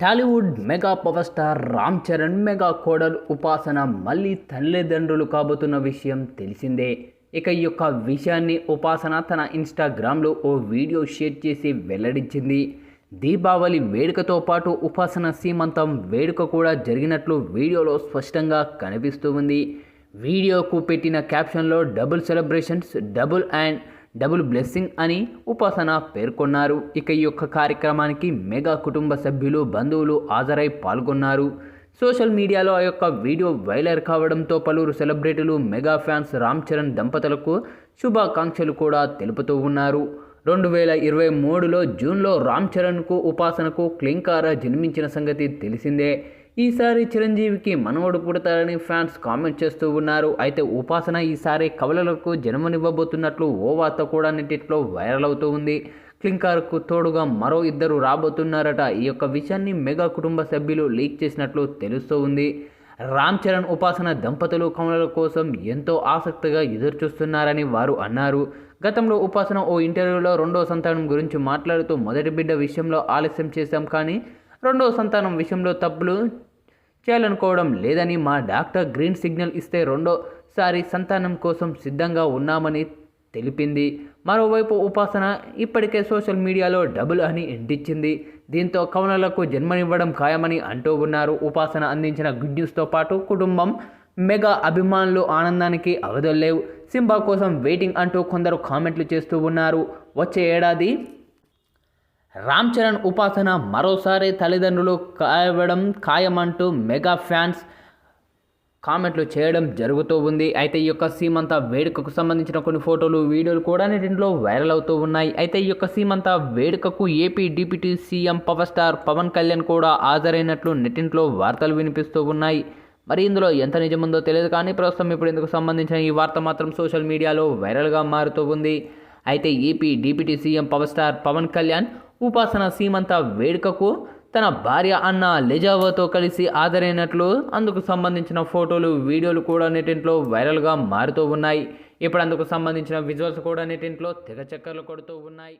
Tollywood mega power star Ram Charan mega కోడలు ఉపాసన మళ్ళీ తల్లిదండ్రులు కాబోతున్న విషయం తెలిసిందే. ఇక ఈ యొక్క విషయాన్ని ఉపాసన తన ఇన్స్టాగ్రామ్లో ఓ వీడియో షేర్ చేసి వెల్లడించింది. దీపావళి వేడుకతో పాటు ఉపాసన సీమంతం వేడుక కూడా జరిగినట్లు వీడియోలో స్పష్టంగా కనిపిస్తూ ఉంది. వీడియోకు పెట్టిన క్యాప్షన్లో double celebrations double and double blessing అని ఉపాసన పేర్కొన్నారు. ఇక ఈ యొక్క కార్యక్రమానికి మెగా కుటుంబ సభ్యులు బంధువులు హాజరై పాల్గొన్నారు. సోషల్ మీడియాలో ఆ యొక్క వీడియో వైలర్ కావడంతో పలువురు సెలబ్రిటీలు మెగా ఫ్యాన్స్ రామ్ చరణ్ దంపతులకు శుభాకాంక్షలు కూడా తెలుపుతూ ఉన్నారు. రెండు వేల ఇరవై మూడులో జూన్లో రామ్ చరణ్కు ఉపాసనకు క్లింకార జన్మించిన సంగతి తెలిసిందే. ఈసారి చిరంజీవికి మనవడు పుడతారని ఫ్యాన్స్ కామెంట్ చేస్తూ ఉన్నారు. అయితే ఉపాసన ఈసారి కవలలకు జన్మనివ్వబోతున్నట్లు ఓ వార్త కూడా నెట్టిట్లో వైరల్ అవుతూ ఉంది. క్లింకార్కు తోడుగా మరో ఇద్దరు రాబోతున్నారట. ఈ యొక్క విషయాన్ని మెగా కుటుంబ సభ్యులు లీక్ చేసినట్లు తెలుస్తూ ఉంది. రామ్ చరణ్ ఉపాసన దంపతులు కమలల కోసం ఎంతో ఆసక్తిగా ఎదురుచూస్తున్నారని వారు అన్నారు. గతంలో ఉపాసన ఓ ఇంటర్వ్యూలో రెండో సంతానం గురించి మాట్లాడుతూ మొదటి బిడ్డ విషయంలో ఆలస్యం చేశాం కానీ రెండో సంతానం విషయంలో తప్పులు చేయాలనుకోవడం లేదని మా డాక్టర్ గ్రీన్ సిగ్నల్ ఇస్తే రెండోసారి సంతానం కోసం సిద్ధంగా ఉన్నామని తెలిపింది. మరోవైపు ఉపాసన ఇప్పటికే సోషల్ మీడియాలో డబుల్ అని ఎంటిచ్చింది. దీంతో కవనలకు జన్మనివ్వడం ఖాయమని అంటూ ఉన్నారు. ఉపాసన అందించిన గుడ్ న్యూస్తో పాటు కుటుంబం మెగా అభిమానులు ఆనందానికి అవధుల్లేవు సింబా కోసం వెయిటింగ్ అంటూ కొందరు కామెంట్లు చేస్తూ ఉన్నారు. వచ్చే ఏడాది రామ్ చరణ్ ఉపాసన మరోసారి తల్లిదండ్రులు కావడం ఖాయమంటూ మెగా ఫ్యాన్స్ కామెంట్లు చేయడం జరుగుతూ ఉంది. అయితే ఈ యొక్క సీమంత వేడుకకు సంబంధించిన కొన్ని ఫోటోలు వీడియోలు కూడా నెటింట్లో వైరల్ అవుతూ ఉన్నాయి. అయితే ఈ యొక్క సీమంత వేడుకకు AP deputy CM power star Pawan Kalyan కూడా హాజరైనట్లు నెటింట్లో వార్తలు వినిపిస్తూ ఉన్నాయి. మరి ఇందులో ఎంత నిజముందో తెలియదు కానీ ప్రస్తుతం ఇప్పుడు ఇందుకు సంబంధించిన ఈ వార్త మాత్రం సోషల్ మీడియాలో వైరల్గా మారుతూ ఉంది. అయితే AP deputy CM power star Pawan Kalyan Upasana సీమంత వేడుకకు తన భార్య అన్న లెజావతో కలిసి ఆదరైనట్లు అందుకు సంబంధించిన ఫోటోలు వీడియోలు కూడా నెటింట్లో వైరల్గా మారుతూ ఉన్నాయి. ఇప్పుడు అందుకు సంబంధించిన విజువల్స్ కూడా నెటింట్లో తెగ చక్కర్లు కొడుతూ ఉన్నాయి.